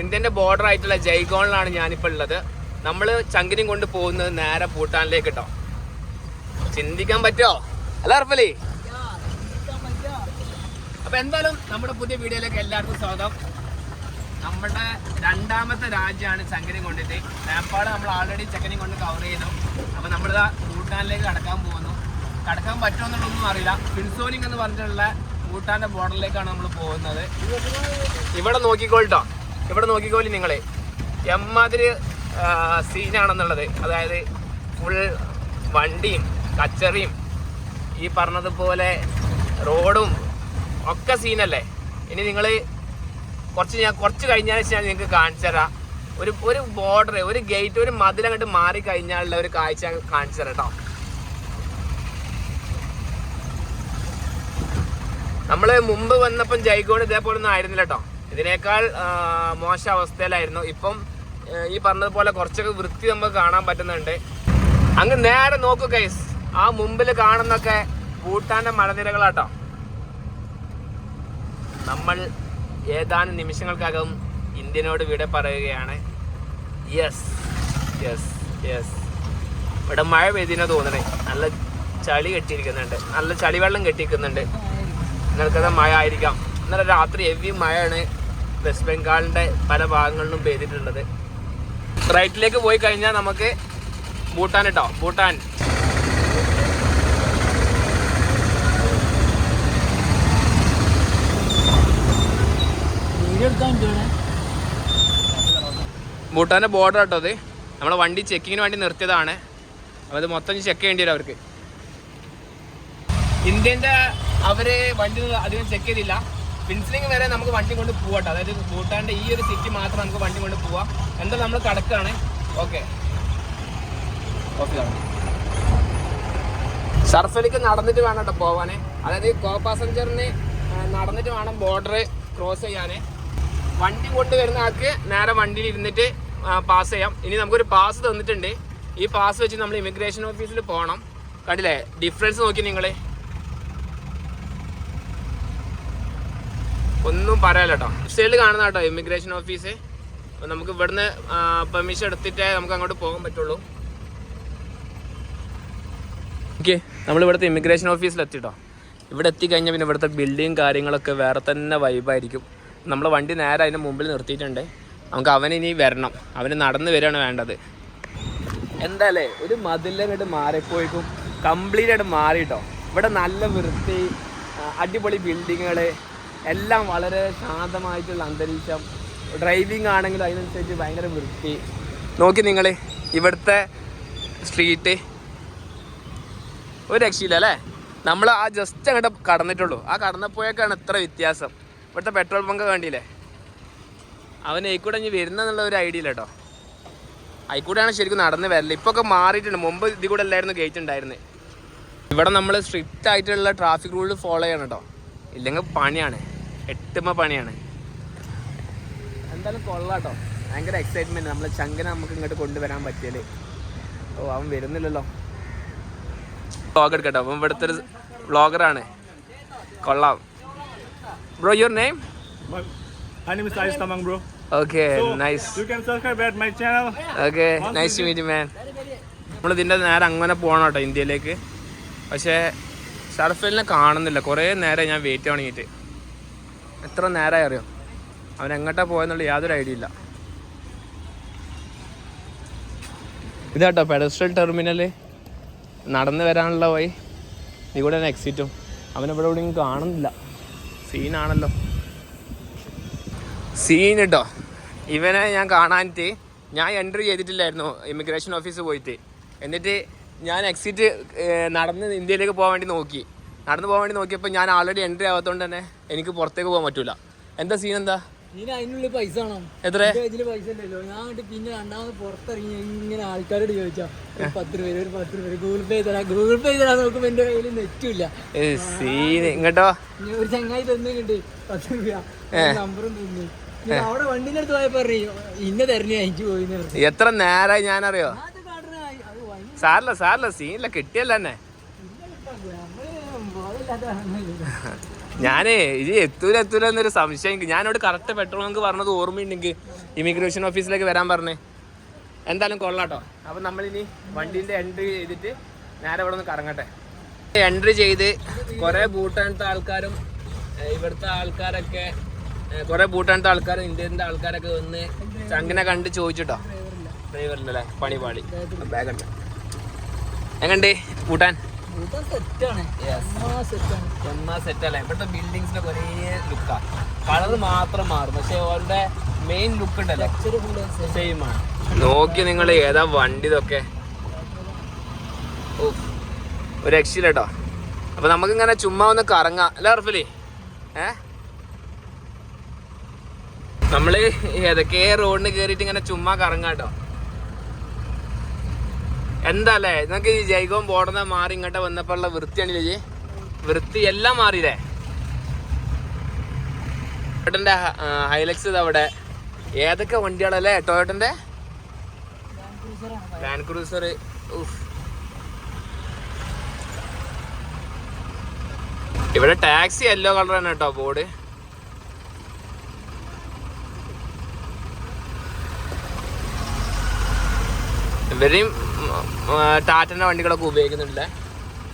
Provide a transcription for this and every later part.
ഇന്ത്യന്റെ border ആയിട്ടുള്ള ജയ്ഗോണിലാണ് ഞാനിപ്പോൾ ഉള്ളത്. നമ്മൾ ചങ്കിനും കൊണ്ട് പോകുന്നത് നേരെ ഭൂട്ടാനിലേക്ക് കേട്ടോ ചിന്തിക്കാൻ പറ്റുമോ അല്ല അർഫലി? അപ്പൊ എന്തായാലും നമ്മുടെ പുതിയ വീഡിയോയിലേക്ക് എല്ലാവർക്കും സ്വാഗതം. നമ്മുടെ രണ്ടാമത്തെ രാജ്യമാണ് ചങ്കനും കൊണ്ടിട്ട് നേപ്പാൾ നമ്മൾ ആൾറെഡി ചക്കനും കൊണ്ട് കവർ ചെയ്തു. അപ്പൊ നമ്മളിതാ ഭൂട്ടാനിലേക്ക് കടക്കാൻ പോകുന്നു. കടക്കാൻ പറ്റുമെന്നുള്ളതൊന്നും അറിയില്ല. ഫിൻസോനിങ് എന്ന് പറഞ്ഞിട്ടുള്ള ഭൂട്ടാന്റെ ബോർഡറിലേക്കാണ് നമ്മൾ പോകുന്നത്. ഇവിടെ നോക്കിക്കോളിട്ടോ ഇവിടെ നോക്കിക്കോലി നിങ്ങളെ. എമ്മാതിരി സീനാണെന്നുള്ളത്. അതായത് ഫുൾ വണ്ടിയും കച്ചറിയും ഈ പറഞ്ഞതുപോലെ റോഡും ഒക്കെ സീനല്ലേ. ഇനി നിങ്ങൾ കുറച്ച് ഞാൻ കുറച്ച് കഴിഞ്ഞാൽ ഞാൻ നിങ്ങൾക്ക് കാണിച്ചു തരാം. ഒരു ഒരു ബോർഡർ ഒരു ഗേറ്റ് ഒരു മതിലങ്ങോട്ട് മാറി കഴിഞ്ഞാലുള്ള ഒരു കാഴ്ച കാണിച്ചു തരാം കേട്ടോ. നമ്മൾ മുമ്പ് വന്നപ്പം ജയ്ഗോഡ് ഇതേപോലെ ഒന്നും ആയിരുന്നില്ല കേട്ടോ. ഇതിനേക്കാൾ മോശ അവസ്ഥയിലായിരുന്നു. ഇപ്പം ഈ പറഞ്ഞതുപോലെ കുറച്ചൊക്കെ വൃത്തി നമുക്ക് കാണാൻ പറ്റുന്നുണ്ട്. അങ്ങ് നേരെ നോക്കൂ കൈസ് ആ മുമ്പിൽ കാണുന്നൊക്കെ ഭൂട്ടാന്റെ മലനിരകളാട്ടോ. നമ്മൾ ഏതാനും നിമിഷങ്ങൾക്കകം ഇന്ത്യനോട് വിട പറയുകയാണ്. യെസ് യെസ് യെസ് ഇവിടെ മഴ പെയ്തിനാ തോന്നണേ. നല്ല ചളി കെട്ടിയിരിക്കുന്നുണ്ട്. നല്ല ചളിവെള്ളം കെട്ടിയിരിക്കുന്നുണ്ട്. നിങ്ങൾക്കത് മഴ ആയിരിക്കാം. ഇന്നലെ രാത്രി ഹെവി മഴയാണ്. വെസ്റ്റ് ബംഗാളിന്റെ പല ഭാഗങ്ങളിലും പെയ്തിട്ടുള്ളത്. റൈറ്റിലേക്ക് പോയി കഴിഞ്ഞാൽ നമുക്ക് ഭൂട്ടാൻ കേട്ടോ ഭൂട്ടാൻ. ഭൂട്ടാന്റെ ബോർഡർ കേട്ടോ അത്. നമ്മളെ വണ്ടി ചെക്കിങ്ങിന് വേണ്ടി നിർത്തിയതാണ്. അപ്പോൾ അത് മൊത്തം ചെക്ക് ചെയ്യേണ്ടി വരും അവർക്ക്. ഇന്ത്യന്റെ അവർ വണ്ടി അധികം ചെക്ക് ചെയ്തില്ല. ഫിൻസിലിംഗ് വരെ നമുക്ക് വണ്ടി കൊണ്ട് പോവാട്ടോ. അതായത് ഭൂട്ടാന്റെ ഈ ഒരു സിറ്റി മാത്രം നമുക്ക് വണ്ടി കൊണ്ട് പോവാം. എന്താ നമ്മൾ കടക്കാണ്? ഓക്കെ ഓക്കെ സർഫലിക്ക് നടന്നിട്ട് വേണം കേട്ടോ പോവാനെ. അതായത് കോ പാസഞ്ചറിന് നടന്നിട്ട് വേണം ബോർഡർ ക്രോസ് ചെയ്യാന്. വണ്ടി കൊണ്ട് വരുന്ന ആൾക്ക് നേരെ വണ്ടിയിൽ ഇരുന്നിട്ട് പാസ് ചെയ്യാം. ഇനി നമുക്കൊരു പാസ് തന്നിട്ടുണ്ട്. ഈ പാസ് വെച്ച് നമ്മൾ ഇമിഗ്രേഷൻ ഓഫീസിൽ പോകണം കണ്ടില്ലേ? ഡിഫറൻസ് നോക്കി നിങ്ങൾ ഒന്നും പറയാലോ കേട്ടോ സൈഡിൽ കാണുന്ന കേട്ടോ ഇമിഗ്രേഷൻ ഓഫീസ് നമുക്ക് ഇവിടുന്ന് പെർമിഷൻ എടുത്തിട്ടേ നമുക്ക് അങ്ങോട്ട് പോകാൻ പറ്റുള്ളൂ. ഓക്കെ നമ്മൾ ഇവിടുത്തെ ഇമിഗ്രേഷൻ ഓഫീസിൽ എത്തിട്ടോ ഇവിടെ എത്തിക്കഴിഞ്ഞാൽ പിന്നെ ഇവിടുത്തെ ബിൽഡിങ് കാര്യങ്ങളൊക്കെ വേറെ തന്നെ വൈബായിരിക്കും നമ്മൾ വണ്ടി നേരെ അതിന്റെ മുമ്പിൽ നിർത്തിയിട്ടുണ്ട്. നമുക്ക് അവനിനി വരണം. അവന് നടന്ന് വരികയാണ് വേണ്ടത്. എന്തായാലേ ഒരു മതിലങ്ങോട്ട് മാറിപ്പോയിക്കും. കംപ്ലീറ്റ് ആയിട്ട് മാറിയിട്ടോ ഇവിടെ നല്ല വൃത്തി അടിപൊളി ബിൽഡിങ്ങുകൾ എല്ലാം വളരെ ശാന്തമായിട്ടുള്ള അന്തരീക്ഷം. ഡ്രൈവിംഗ് ആണെങ്കിലും അതിനനുസരിച്ച് ഭയങ്കര വൃത്തി. നോക്കി നിങ്ങൾ ഇവിടുത്തെ സ്ട്രീറ്റ് ഒരു രക്ഷയില്ല അല്ലേ? നമ്മൾ ആ ജസ്റ്റ് അങ്ങോട്ട് കടന്നിട്ടുള്ളൂ. ആ കടന്നപ്പോഴേക്കാണ് ഇത്ര വ്യത്യാസം. ഇവിടുത്തെ പെട്രോൾ പങ്ക് കണ്ടില്ലേ? അവൻ ഏക്കൂടെ ഇനി വരുന്നെന്നുള്ള ഒരു ഐഡിയ ഇല്ല കേട്ടോ. അതിക്കൂടെയാണ് ശരിക്കും നടന്ന് വരൽ. ഇപ്പോൾ ഒക്കെ മാറിയിട്ടുണ്ട്. മുമ്പ് ഇതിൽ കൂടെ അല്ലായിരുന്നു ഗേറ്റ് ഉണ്ടായിരുന്നത് ഇവിടെ നമ്മൾ സ്ട്രിക്റ്റ് ആയിട്ടുള്ള ട്രാഫിക് റൂൾ ഫോളോ ചെയ്യണം കേട്ടോ. ഇല്ലെങ്കിൽ പണിയാണ്. എട്ടുമ പണിയാണ്. എന്തായാലും കൊള്ളാട്ടോ. ഭയങ്കര എക്സൈറ്റ്മെന്റ് നമ്മളെ ചങ്കന നമുക്ക് ഇങ്ങോട്ട് കൊണ്ടുവരാൻ പറ്റിയല്ലേ. ഓ അവൻ വരുന്നില്ലല്ലോ. വ്ളോഗ് എടുക്കട്ടോ. അപ്പം ഇവിടുത്തെ ഒരു വ്ളോഗറാണ് കൊള്ളാം. Bro your name My, name is Tamang, bro. So, You can subscribe at my channel. നേരെ അങ്ങനെ പോകണം കേട്ടോ ഇന്ത്യയിലേക്ക്. പക്ഷേ ഷർഫലിനെ കാണുന്നില്ല. കുറേ നേരം ഞാൻ വെയിറ്റ് തുടങ്ങിയിട്ട് എത്ര നേരമായി അറിയോ? അവൻ എങ്ങോട്ടാ പോയെന്നുള്ള യാതൊരു ഐഡിയ ഇല്ല. ഇതാട്ടോ പെഡസ്ട്രൽ ടെർമിനൽ നടന്നു വരാനുള്ള വഴി. കൂടെ എക്സിറ്റും അവനെവിടെ എവിടെയും കാണുന്നില്ല. സീനാണല്ലോ സീൻ കേട്ടോ ഇവനെ ഞാൻ കാണാനിട്ട് ഞാൻ എൻട്രി ചെയ്തിട്ടില്ലായിരുന്നു. ഇമിഗ്രേഷൻ ഓഫീസ് പോയിട്ട്. എന്നിട്ട് ഞാൻ എക്സിറ്റ് നടന്ന് ഇന്ത്യയിലേക്ക് പോകാൻ വേണ്ടി നോക്കി. നടന്ന് പോകാൻ വേണ്ടി നോക്കിയപ്പോൾ ഞാൻ ഓൾറെഡി എൻട്രി ആവാത്തതുകൊണ്ട് തന്നെ എനിക്ക് പുറത്തേക്ക് പോകാൻ പറ്റൂല. എന്താ സീൻ എന്താ? അതിനുള്ളിൽ പൈസ വേണം. എത്ര? എന്റെ പൈസ ഉണ്ടല്ലോ ഞാൻ പിന്നെ രണ്ടാമത് പുറത്തിറങ്ങി ഇങ്ങനെ ആൾക്കാരോട് ചോദിച്ചാ പത്ത് രൂപ ഒരു പത്ത് രൂപ ഗൂഗിൾ പേ തരാം. ഗൂഗിൾ പേ തരാൻ നോക്കുമ്പോ എന്റെ കയ്യിൽ നെറ്റില്ല സീൻ ഇങ്ങോട്ടോ? ഒരു ചങ്ങായി തന്നിട്ടുണ്ട്. പത്ത് രൂപ. നമ്പറും തന്നു. അവിടെ വണ്ടിന്റെ അടുത്ത് പോയപ്പോ അറിയോ ഇന്ന തരണേ എനിക്ക് പോയി എത്ര നേരമായി ഞാനറിയോ ഞാൻ അത് കാണണ അത് ഭയങ്കര സാറില്ല സാറില്ല സീനില്ല കിട്ടിയല്ല തന്നെ. ഞാനേ ഇത് എത്തൂല എത്തൂല എന്നൊരു സംശയം എനിക്ക്. ഞാനോട് കറക്റ്റ് പെട്രോൾ നിങ്ങൾക്ക് പറഞ്ഞത് ഓർമ്മയുണ്ടെങ്കിൽ ഇമിഗ്രേഷൻ ഓഫീസിലേക്ക് വരാൻ പറഞ്ഞേ. എന്തായാലും കൊള്ളാട്ടോ. അപ്പം നമ്മളിനി വണ്ടീന്റെ എൻട്രി ചെയ്തിട്ട് നേരെ ഇവിടെ ഒന്ന് കറങ്ങട്ടെ. എൻട്രി ചെയ്ത് കുറേ ബൂട്ടാനത്തെ ആൾക്കാരും ഇവിടുത്തെ ആൾക്കാരൊക്കെ കുറെ ബൂട്ടാനത്തെ ആൾക്കാരും ഇന്ത്യന്റെ ആൾക്കാരൊക്കെ വന്ന് ചങ്കിനെ കണ്ട് ചോദിച്ചിട്ടോ. ഡ്രൈവറിന്റെ അല്ലേ? പണി പാടി ബാഗ് ഉണ്ട്. എങ്ങണ്ട്? ഭൂട്ടാൻ? ഇവിടുത്തെ ഒരേ ലുക്കാ കളർ മാത്രം മാറും. പക്ഷെ അവരുടെ മെയിൻ ലുക്ക് ഉണ്ടല്ലോ. ചെറിയ സെയിം ആണ്. നോക്കി നിങ്ങൾ ഏതാ വണ്ടി ഇതൊക്കെ? ഒരു രക്ഷയില്ല കേട്ടോ അപ്പൊ നമുക്ക് ഇങ്ങനെ ചുമ്മാ ഒന്ന് കറങ്ങാം. അല്ലേ അർഫലി ഏ? നമ്മൾ ഏതൊക്കെ റോഡിന് കേറിയിട്ട് ഇങ്ങനെ ചുമ്മാ കറങ്ങാട്ടോ കേട്ടോ എന്താ അല്ലേ നിങ്ങൾക്ക് ഈ ജൈവം ബോർഡറിനെ മാറി ഇങ്ങോട്ട് വന്നപ്പോഴുള്ള വൃത്തിയാണ് ജി വൃത്തി എല്ലാം മാറിയില്ലേ? ടൊയോട്ടന്റെ ഹൈലക്സ് അവിടെ. ഏതൊക്കെ വണ്ടികളല്ലേ ടൊയോട്ടന്റെ? ലാൻഡ് ക്രൂസർ ഇവിടെ ടാക്സി യെല്ലോ തന്നെ കേട്ടോ ബോർഡ് ഇവരെയും ടാറ്റന്റെ വണ്ടികളൊക്കെ ഉപയോഗിക്കുന്നുണ്ട്.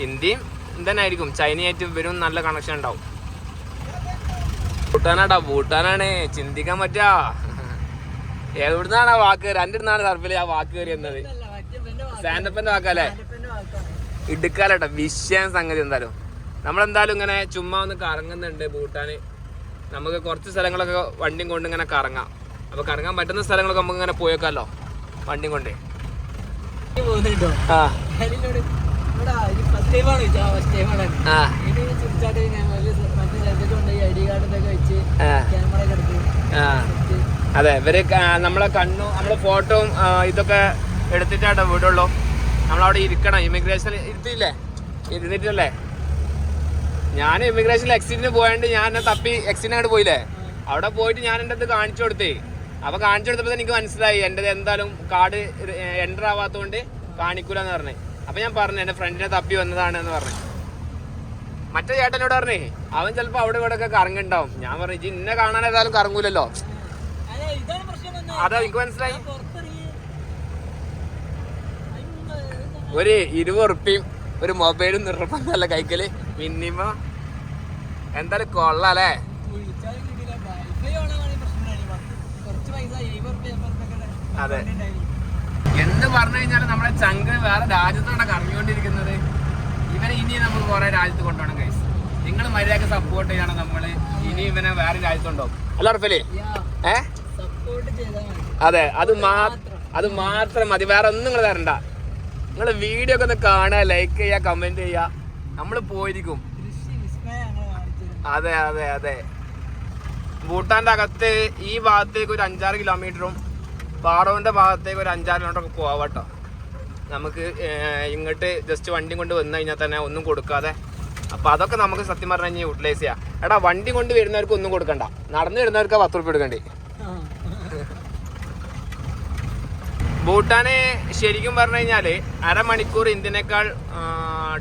ഹിന്ദിയും തന്നെ ആയിരിക്കും ചൈനയായിട്ട് ഇവരും നല്ല കണക്ഷൻ ഉണ്ടാവും. ഭൂട്ടാനാടാ ഭൂട്ടാനാണ്. ചിന്തിക്കാൻ പറ്റാ. എവിടുന്നാണ് ആ വാക്ക്? കയറി എന്റെ സർഫിൽ ആ വാക്ക് കയറി എന്നത് സ്റ്റാൻഡപ്പിന്റെ വാക്കല്ലേ ഇടുക്കാലട്ടോ. വിഷയം സംഗതി എന്തായാലും. നമ്മളെന്തായാലും ഇങ്ങനെ ചുമ്മാ ഒന്ന് കറങ്ങുന്നുണ്ട് ഭൂട്ടാന്. നമുക്ക് കുറച്ച് സ്ഥലങ്ങളൊക്കെ വണ്ടിയും കൊണ്ട് ഇങ്ങനെ കറങ്ങാം. അപ്പൊ കറങ്ങാൻ പറ്റുന്ന സ്ഥലങ്ങളൊക്കെ നമുക്ക് ഇങ്ങനെ പോയേക്കാമല്ലോ വണ്ടിയും കൊണ്ട്. ആ. ഇത് അതെ ഇവർ നമ്മളെ കണ്ണു നമ്മളെ ഫോട്ടോയും ഇതൊക്കെ എടുത്തിട്ടാട്ടോ വീടുള്ളൂ. നമ്മളവിടെ ഇരിക്കണം. ഇമിഗ്രേഷൻ ഇരുത്തിയില്ലേ? ഇരുന്നിട്ടല്ലേ? ഞാൻ ഇമിഗ്രേഷനിൽ എക്സിറ്റിന് പോയോണ്ട് ഞാൻ തപ്പി എക്സിറ്റിന് അങ്ങോട്ട് പോയില്ലേ? അവിടെ പോയിട്ട് ഞാൻ എന്റെ അത് കാണിച്ചു കൊടുത്തേ. അപ്പൊ കാണിച്ചു കൊടുത്തപ്പോൾ എനിക്ക് മനസ്സിലായി. എന്റെ എന്തായാലും കാർഡ് എന്റർ ആവാത്തതുകൊണ്ട് കാണിക്കൂലെന്ന് പറഞ്ഞു. അപ്പൊ ഞാൻ പറഞ്ഞു എന്റെ ഫ്രണ്ടിനെ തപ്പി വന്നതാണ് എന്ന് പറഞ്ഞു. മറ്റേ ചേട്ടനോട് പറഞ്ഞേ അവൻ ചിലപ്പോൾ അവിടെ ഇവിടെ ഒക്കെ കറങ്ങുണ്ടാവും. ഞാൻ പറഞ്ഞു ഇന്നെ കാണാൻ ഏതായാലും കറങ്ങൂലല്ലോ. അതെ എനിക്ക് മനസ്സിലായി. ഒരു ഇരുപത് ഉറുപ്പിയും ഒരു മൊബൈലും നിർബന്ധമല്ല കൈക്കൽ. മിനിമം എന്തായാലും കൊള്ളാല്ലേ വിളിച്ചാലും കിട്ടിയില്ല വൈഫൈ ഓണാണെങ്കിൽ പ്രശ്നമില്ല കുറച്ച് പൈസ എഴുപത് റുപ്യ എൺപത് റുപ്യ അതെ. എന്ത് പറഞ്ഞു കഴിഞ്ഞാലും നമ്മുടെ ചങ്ക് വേറെ രാജ്യത്തോടെ കറങ്ങിക്കൊണ്ടിരിക്കുന്നത്. ഇവനെ ഇനി നമുക്ക് കുറെ രാജ്യത്ത് കൊണ്ടുപോകണം കൈസ് നിങ്ങൾ മര്യാദയ്ക്ക് സപ്പോർട്ട് ചെയ്യണം നമ്മൾ ഇനി ഇവനെ വേറെ രാജ്യത്തുണ്ടാവും അല്ല ഉറപ്പല്ലേ ഏ? അതെ അത് അത് മാത്രം. മതി. വേറെ ഒന്നും നിങ്ങൾ തരണ്ട. നിങ്ങൾ വീഡിയോ ഒക്കെ ഒന്ന് കാണുക ലൈക്ക് ചെയ്യുക കമന്റ് ചെയ്യുക. നമ്മൾ പോയിരിക്കും. അതെ അതെ അതെ. ഭൂട്ടാന്റെ അകത്ത് ഈ ഭാഗത്തേക്ക് ഒരു അഞ്ചാറ് കിലോമീറ്ററും പാറോന്റെ ഭാഗത്തേക്ക് ഒരു അഞ്ചാറ് കിലോമീറ്റർ ഒക്കെ പോവാട്ടോ നമുക്ക് ഇങ്ങോട്ട് ജസ്റ്റ് വണ്ടി കൊണ്ട് വന്നു കഴിഞ്ഞാൽ തന്നെ ഒന്നും കൊടുക്കാതെ. അപ്പോൾ അതൊക്കെ നമുക്ക് സത്യം പറഞ്ഞു കഴിഞ്ഞാൽ യൂട്ടിലൈസ് ചെയ്യാം. എടാ വണ്ടി കൊണ്ട് വരുന്നവർക്ക് ഒന്നും കൊടുക്കണ്ട. നടന്നു വരുന്നവർക്ക് പത്ത് റുപ്യ എടുക്കണ്ടേ ഭൂട്ടാന് ശരിക്കും പറഞ്ഞു കഴിഞ്ഞാൽ അരമണിക്കൂർ ഇന്ത്യനേക്കാൾ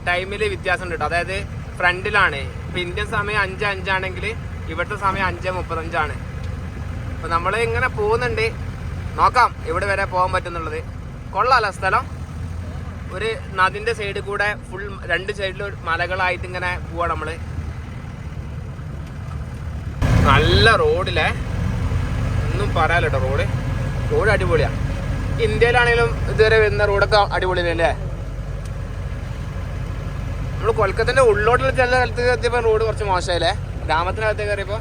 ടൈമിൽ വ്യത്യാസം ഉണ്ട് കേട്ടോ. അതായത് ഫ്രണ്ടിലാണ്. ഇപ്പൊ ഇന്ത്യൻ സമയം അഞ്ച് അഞ്ചാണെങ്കിൽ ഇവിടുത്തെ സമയം അഞ്ച് മുപ്പത്തഞ്ചാണ്. അപ്പോൾ നമ്മൾ ഇങ്ങനെ പോകുന്നുണ്ട്. നോക്കാം ഇവിടെ വരെ പോകാൻ പറ്റുന്നുള്ളത്. കൊള്ളാലോ സ്ഥലം. ഒരു നദിന്റെ സൈഡിൽ കൂടെ ഫുൾ രണ്ട് സൈഡിലും മലകളായിട്ട് ഇങ്ങനെ പോവാ നമ്മൾ. നല്ല റോഡിലെ ഒന്നും പറയാലോ റോഡ് റോഡ് അടിപൊളിയാ. ഇന്ത്യയിലാണെങ്കിലും ഇതുവരെ വരുന്ന റോഡൊക്കെ അടിപൊളിയല്ലേ? നമ്മൾ കൊൽക്കത്തന്റെ ഉള്ളോട്ടുള്ള ചില സ്ഥലത്ത് എത്തിയപ്പോ റോഡ് കുറച്ച് മോശമായില്ലേ? ഗ്രാമത്തിനകത്ത് അറിയപ്പോ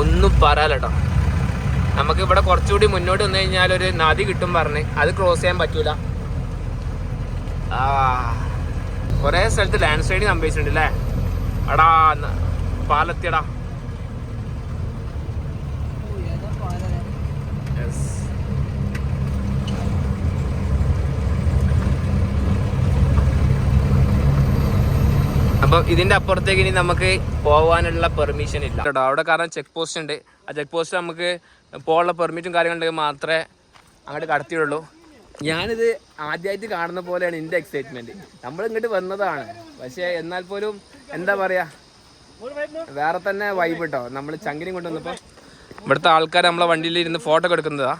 ഒന്നും പറയാലോ നമുക്ക് ഇവിടെ കുറച്ചുകൂടി മുന്നോട്ട് വന്നു കഴിഞ്ഞാൽ ഒരു നദി കിട്ടും പറഞ്ഞ്. അത് ക്രോസ് ചെയ്യാൻ പറ്റൂല. കുറേ സ്ഥലത്ത് ലാൻഡ് സ്ലൈഡിങ് സംഭവിച്ചിട്ടുണ്ട് അല്ലേ അടാ പാലത്തിയടാ ഓ, ഏതാ പാലല്ലേ? Yes. അപ്പൊ ഇതിന്റെ അപ്പുറത്തേക്ക് ഇനി നമുക്ക് പോവാനുള്ള പെർമിഷൻ ഇല്ല. കേട്ടോ അവിടെ കാരണം ചെക്ക് പോസ്റ്റ് ഉണ്ട്. ആ ചെക്ക് പോസ്റ്റ് നമുക്ക് പോകാനുള്ള പെർമിറ്റും കാര്യങ്ങളുണ്ടെങ്കിൽ മാത്രമേ അങ്ങോട്ട് കടത്തിയുള്ളൂ. ഞാനിത് ആദ്യമായിട്ട് കാണുന്ന പോലെയാണ് എന്റെ എക്സൈറ്റ്മെന്റ് നമ്മൾ ഇങ്ങോട്ട് വന്നതാണ്. പക്ഷേ എന്നാൽ പോലും എന്താ പറയാ? വേറെ തന്നെ വൈബ് കേട്ടോ നമ്മൾ ചങ്കിനും കൊണ്ടുവന്നപ്പോ ഇവിടുത്തെ ആൾക്കാർ നമ്മളെ വണ്ടിയിൽ ഇരുന്ന് ഫോട്ടോ ഒക്കെ എടുക്കുന്നതാ.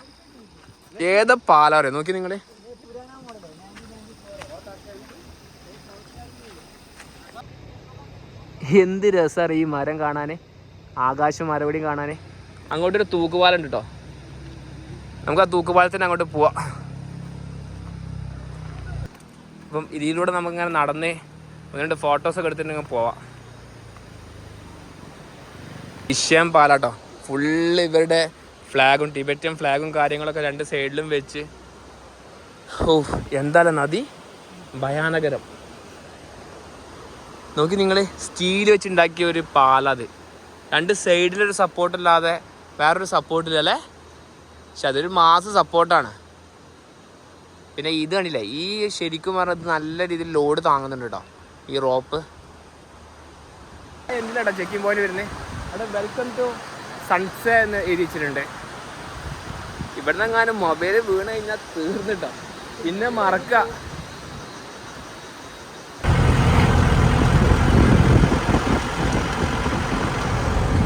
ഏതാ പാലാ പറയാ നോക്കി നിങ്ങൾ. എന്ത് രസമാണ് ഈ മരം കാണാന്? ആകാശം മരവടി കാണാന്. അങ്ങോട്ടൊരു തൂക്കുപാലം ഉണ്ട് കേട്ടോ. നമുക്ക് ആ തൂക്കുപാലത്തിന് അങ്ങോട്ട് പോവാം. അപ്പം ഇതിലൂടെ നമുക്കിങ്ങനെ നടന്ന് രണ്ട് ഫോട്ടോസൊക്കെ എടുത്തിട്ടുണ്ടെങ്കിൽ പോവാം. വിഷയം പാലാട്ടോ ഫുള്ള് ഇവരുടെ ഫ്ലാഗും ടിബറ്റൻ ഫ്ലാഗും കാര്യങ്ങളൊക്കെ രണ്ട് സൈഡിലും വെച്ച്. ഓ എന്തായാലും നദി? ഭയാനകരം. നോക്കി നിങ്ങൾ സ്റ്റീൽ വെച്ചുണ്ടാക്കിയ ഒരു പാലത്. രണ്ട് സൈഡിലൊരു സപ്പോർട്ടില്ലാതെ വേറൊരു സപ്പോർട്ടില്ലല്ലേ പക്ഷെ അതൊരു മാസ സപ്പോർട്ടാണ് പിന്നെ ഇത് കണ്ടില്ലേ? ഈ ശരിക്കും പറഞ്ഞത് നല്ല രീതിയിൽ ലോഡ് താങ്ങുന്നുണ്ട് കേട്ടോ. ഈ റോപ്പ് എന്തിനാട്ടോ ചെക്കിംഗ് പോയിന്റ് വരുന്നത് അവിടെ വെൽക്കം ടു സൺസേ എന്ന് എഴുതി വെച്ചിട്ടുണ്ട്. ഇവിടെ നിന്നെങ്ങാനും മൊബൈൽ വീണ് കഴിഞ്ഞാൽ തീർന്നിട്ടോ. പിന്നെ മറക്ക.